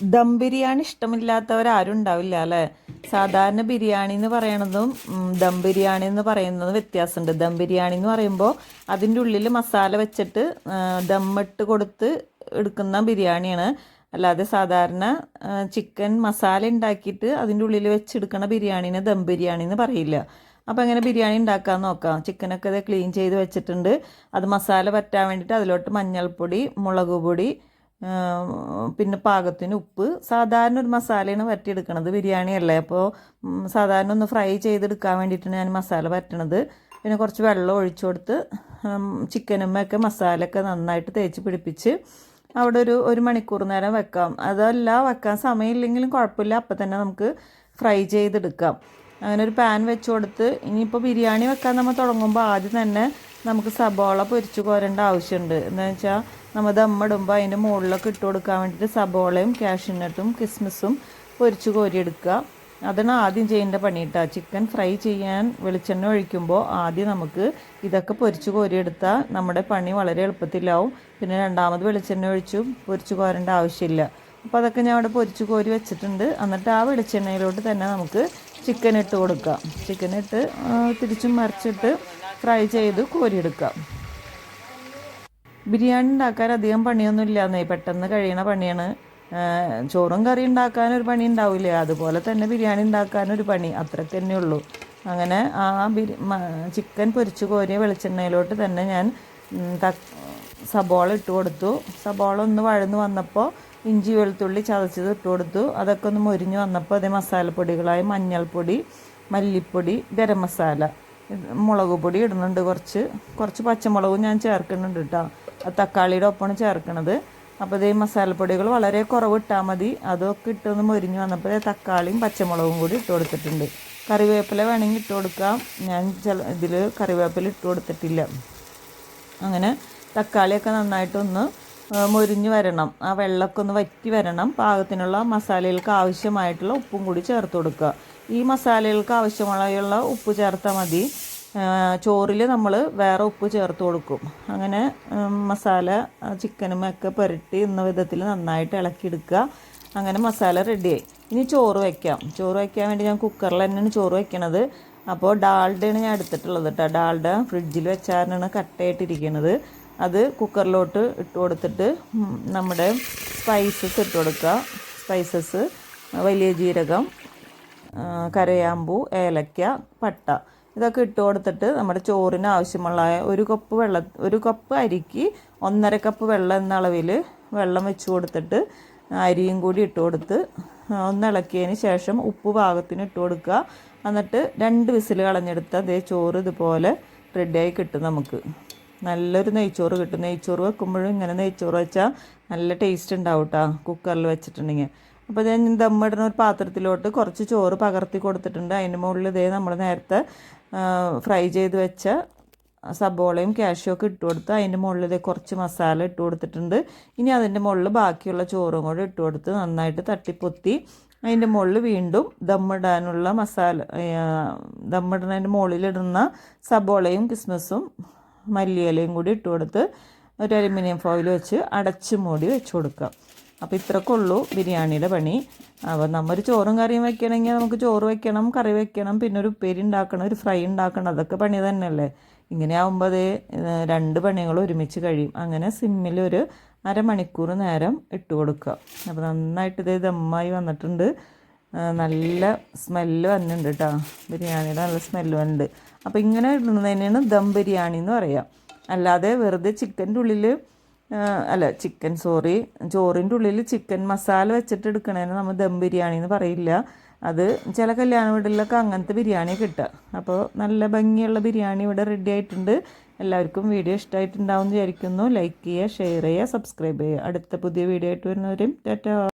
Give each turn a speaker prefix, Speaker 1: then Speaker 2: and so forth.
Speaker 1: ദം ബിരിയാണി ഇഷ്ടമില്ലാത്തവരാരും ഉണ്ടാവില്ല അല്ലേ? സാധാരണ ബിരിയാണി എന്ന് പറയണതും ദം ബിരിയാണി എന്ന് പറയുന്നതും വ്യത്യാസമുണ്ട്. ദം ബിരിയാണി എന്ന് പറയുമ്പോൾ അതിന്റെ ഉള്ളിൽ മസാല വെച്ചിട്ട് ദമ്മിട്ട് കൊടുത്ത് എടുക്കുന്ന ബിരിയാണിയാണ്. അല്ലാതെ സാധാരണ ചിക്കൻ മസാല ഉണ്ടാക്കിയിട്ട് അതിന്റെ ഉള്ളിൽ വെച്ചെടുക്കണ ബിരിയാണിനെ ദം ബിരിയാണി എന്ന് പറയില്ല. അപ്പോൾ എങ്ങനെ ബിരിയാണി ഉണ്ടാക്കാൻ നോക്കാം. ചിക്കനൊക്കെ ക്ലീൻ ചെയ്ത് വെച്ചിട്ടുണ്ട്. അത് മസാല പറ്റാൻ വേണ്ടിയിട്ട് അതിലോട്ട് മഞ്ഞൾപ്പൊടി മുളക് പൊടി പിന്നെ പാകത്തിന് ഉപ്പ്. സാധാരണ ഒരു മസാലയാണ് വരട്ടിയെടുക്കണത് ബിരിയാണി അല്ലേ? അപ്പോൾ സാധാരണ ഒന്ന് ഫ്രൈ ചെയ്തെടുക്കാൻ വേണ്ടിയിട്ടാണ് ഞാൻ മസാല വരട്ടണത് പിന്നെ കുറച്ച് വെള്ളം ഒഴിച്ചു കൊടുത്ത് ചിക്കനുമ്മൊക്കെ മസാലയൊക്കെ നന്നായിട്ട് തേച്ച് പിടിപ്പിച്ച് അവിടെ ഒരു ഒരു മണിക്കൂർ നേരം വെക്കാം. അതല്ല വെക്കാൻ സമയമില്ലെങ്കിലും കുഴപ്പമില്ല. അപ്പം തന്നെ നമുക്ക് ഫ്രൈ ചെയ്തെടുക്കാം. അങ്ങനെ ഒരു പാൻ വെച്ച് കൊടുത്ത് ഇനിയിപ്പോൾ ബിരിയാണി വെക്കാൻ നമ്മൾ തുടങ്ങുമ്പോൾ ആദ്യം തന്നെ നമുക്ക് സബോള പൊരിച്ച് കോരേണ്ട ആവശ്യമുണ്ട്. എന്താണെന്ന് വെച്ചാൽ നമ്മൾ ദമ്മിടുമ്പോൾ അതിന്റെ മുകളിലൊക്കെ ഇട്ട് കൊടുക്കാൻ വേണ്ടിയിട്ട് സബോളയും കാഷ്യൂനട്ടും കിസ്മിസും പൊരിച്ച് കോരിയെടുക്കുക. അതാണ് ആദ്യം ചെയ്യേണ്ട പണി കേട്ടോ ചിക്കൻ ഫ്രൈ ചെയ്യാൻ വെളിച്ചെണ്ണ ഒഴിക്കുമ്പോൾ ആദ്യം നമുക്ക് ഇതൊക്കെ പൊരിച്ച് കോരിയെടുത്താൽ നമ്മുടെ പണി വളരെ എളുപ്പത്തിലാവും. പിന്നെ രണ്ടാമത് വെളിച്ചെണ്ണ ഒഴിച്ചും പൊരിച്ച് കോരേണ്ട ആവശ്യമില്ല. അപ്പോൾ അതൊക്കെ ഞാൻ അവിടെ പൊരിച്ച് കോരി വെച്ചിട്ടുണ്ട്. എന്നിട്ട് ആ വെളിച്ചെണ്ണയിലോട്ട് തന്നെ നമുക്ക് ചിക്കൻ ഇട്ട് കൊടുക്കാം. ചിക്കൻ ഇട്ട് തിരിച്ചും മറിച്ചിട്ട് ഫ്രൈ ചെയ്ത് കോരിയെടുക്കാം. ബിരിയാണി ഉണ്ടാക്കാൻ അധികം പണിയൊന്നും ഇല്ലാന്നേ പെട്ടെന്ന് കഴിയണ പണിയാണ്. ചോറും കറി ഉണ്ടാക്കാൻ ഒരു പണി ഉണ്ടാവില്ലേ അതുപോലെ തന്നെ ബിരിയാണി ഉണ്ടാക്കാൻ ഒരു പണി. അത്രയ്ക്ക് തന്നെ ഉള്ളൂ. അങ്ങനെ ആ ബിരി ചിക്കൻ പൊരിച്ച് കോരിയ വെളിച്ചെണ്ണയിലോട്ട് തന്നെ ഞാൻ സബോള ഇട്ട് കൊടുത്തു. സബോള ഒന്ന് വഴന്ന് വന്നപ്പോൾ ഇഞ്ചി വെളുത്തുള്ളി ചതച്ചത് ഇട്ട് കൊടുത്തു. അതൊക്കെ ഒന്ന് മൊരിഞ്ഞ് വന്നപ്പോൾ അതേ മസാലപ്പൊടികളായ മഞ്ഞൾപ്പൊടി മല്ലിപ്പൊടി ഗരം മസാല മുളക് പൊടി ഇടുന്നുണ്ട് കുറച്ച്. കുറച്ച് പച്ചമുളകും ഞാൻ ചേർക്കുന്നുണ്ട് കേട്ടോ തക്കാളിയുടെ ഒപ്പമാണ് ചേർക്കണത്. അപ്പോൾ ഇതേ മസാലപ്പൊടികൾ വളരെ കുറവ് ഇട്ടാൽ മതി. അതൊക്കെ ഇട്ടൊന്ന് മൊരിഞ്ഞ് വന്നപ്പോൾ തക്കാളിയും പച്ചമുളകും കൂടി ഇട്ട് കൊടുത്തിട്ടുണ്ട്. കറിവേപ്പില വേണമെങ്കിൽ ഇട്ട് കൊടുക്കാം. ഞാൻ ചില ഇതിൽ കറിവേപ്പില ഇട്ട് കൊടുത്തിട്ടില്ല. അങ്ങനെ തക്കാളിയൊക്കെ നന്നായിട്ടൊന്ന് മൊരിഞ്ഞ് വരണം. ആ വെള്ളമൊക്കെ ഒന്ന് വറ്റി വരണം. പാകത്തിനുള്ള മസാലകൾക്ക് ആവശ്യമായിട്ടുള്ള ഉപ്പും കൂടി ചേർത്ത് കൊടുക്കുക. ഈ മസാലകൾക്ക് ആവശ്യമായുള്ള ഉപ്പ് ചേർത്താൽ മതി. ചോറിൽ നമ്മൾ വേറെ ഉപ്പ് ചേർത്ത് കൊടുക്കും. അങ്ങനെ മസാല ചിക്കനും ഒക്കെ പുരട്ടി എന്ന വിധത്തിൽ നന്നായിട്ട് ഇളക്കിയെടുക്കുക. അങ്ങനെ മസാല റെഡിയായി ഇനി ചോറ് വയ്ക്കാം. ചോറ് വയ്ക്കാൻ വേണ്ടി ഞാൻ കുക്കറിൽ തന്നെയാണ് ചോറ് വയ്ക്കണത്. അപ്പോൾ ഡാൾഡയാണ് ഞാൻ എടുത്തിട്ടുള്ളത് കേട്ടോ ഡാൾഡ ഫ്രിഡ്ജിൽ വെച്ചാലാണ് കട്ടയായിട്ടിരിക്കുന്നത് അത് കുക്കറിലോട്ട് ഇട്ട് കൊടുത്തിട്ട് നമ്മുടെ സ്പൈസസ് ഇട്ട് കൊടുക്കുക. സ്പൈസസ് വലിയ ജീരകം കരയാമ്പൂ ഏലക്ക പട്ട. ഇതൊക്കെ ഇട്ട് കൊടുത്തിട്ട് നമ്മുടെ ചോറിന് ആവശ്യമുള്ള ഒരു കപ്പ് വെള്ളം ഒരു കപ്പ് അരിക്ക് ഒന്നര കപ്പ് വെള്ളം എന്ന അളവിൽ വെള്ളം വെച്ച് കൊടുത്തിട്ട് അരിയും കൂടി ഇട്ട് കൊടുത്ത് ഒന്നിളക്കിയതിന് ശേഷം ഉപ്പ് പാകത്തിന് ഇട്ട് കൊടുക്കുക. എന്നിട്ട് രണ്ട് വിസിൽ കളഞ്ഞെടുത്ത് അതേ ചോറ് ഇതുപോലെ റെഡിയായി കിട്ടും നമുക്ക്. നല്ലൊരു നെയ്ച്ചോറ് കിട്ടും. നെയ്ച്ചോറ് വെക്കുമ്പോഴും ഇങ്ങനെ നെയ്ച്ചോറ് വെച്ചാൽ നല്ല ടേസ്റ്റ് ഉണ്ടാവും കേട്ടോ കുക്കറിൽ വെച്ചിട്ടുണ്ടെങ്കിൽ. അപ്പോൾ ഞാൻ ദമ്മിടുന്ന ഒരു പാത്രത്തിലോട്ട് കുറച്ച് ചോറ് പകർത്തി കൊടുത്തിട്ടുണ്ട്. അതിന് മുകളിൽ ഇതേ നമ്മൾ നേരത്തെ ഫ്രൈ ചെയ്ത് വെച്ച സബോളയും കാഷ്യും ഒക്കെ ഇട്ട് കൊടുത്ത് അതിന്റെ മുകളിൽ ഇതേ കുറച്ച് മസാല ഇട്ട് കൊടുത്തിട്ടുണ്ട്. ഇനി അതിന്റെ മുകളിൽ ബാക്കിയുള്ള ചോറും കൂടെ ഇട്ട് കൊടുത്ത് നന്നായിട്ട് തട്ടിപ്പൊത്തി അതിന്റെ മുകളിൽ വീണ്ടും ദമ്മിടാനുള്ള മസാല ദമ്മിടുന്നതിന്റെ മുകളിലിടുന്ന സബോളയും കിസ്മസും മല്ലിയിലയും കൂടി ഇട്ട് കൊടുത്ത് ഒരു അലുമിനിയം ഫോയിൽ വെച്ച് അടച്ച് മൂടി വെച്ച് കൊടുക്കുക. അപ്പോൾ ഇത്രയൊക്കെ ഉള്ളൂ ബിരിയാണിയുടെ പണി. അപ്പോൾ നമ്മൊരു ചോറും കറിയും വെക്കണമെങ്കിൽ നമുക്ക് ചോറ് വെക്കണം കറി വെക്കണം പിന്നെ ഒരു ഉപ്പേരി ഉണ്ടാക്കണം ഒരു ഫ്രൈ ഉണ്ടാക്കണം. അതൊക്കെ പണി തന്നെയല്ലേ? ഇങ്ങനെ ആകുമ്പോൾ രണ്ട് പണികൾ ഒരുമിച്ച് കഴിയും. അങ്ങനെ സിമ്മിൽ ഒരു അരമണിക്കൂർ നേരം ഇട്ട് കൊടുക്കുക. അപ്പോൾ നന്നായിട്ട് ഇത് ദമ്മായി വന്നിട്ടുണ്ട്. നല്ല സ്മെല്ല് വന്നിട്ടുണ്ട് കേട്ടോ. ബിരിയാണിയുടെ നല്ല സ്മെല്ല് വന്നിട്ടുണ്ട്. അപ്പോൾ ഇങ്ങനെ ഇടുന്നതിനാണ് ദം ബിരിയാണി എന്ന് പറയാം. അല്ലാതെ വെറുതെ ചിക്കന്റെ ഉള്ളിൽ അല്ല ചിക്കൻ സോറി ചോറിന്റെ ഉള്ളിൽ ചിക്കൻ മസാല വെച്ചിട്ട് എടുക്കണേന് നമ്മൾ ദം ബിരിയാണി എന്ന് പറയില്ല. അത് ചില കല്യാണ വീടുകളിലൊക്കെ അങ്ങനത്തെ ബിരിയാണി കിട്ടുക. അപ്പോൾ നല്ല ഭംഗിയുള്ള ബിരിയാണി ഇവിടെ റെഡി ആയിട്ടുണ്ട്. എല്ലാവർക്കും വീഡിയോ ഇഷ്ടമായിട്ടുണ്ടാവും എന്ന് വിചാരിക്കുന്നു. ലൈക്ക് ചെയ്യുക ഷെയർ ചെയ്യുക സബ്സ്ക്രൈബ് ചെയ്യുക. അടുത്ത പുതിയ വീഡിയോ ആയിട്ട് വരുന്നവരും ടാറ്റാ.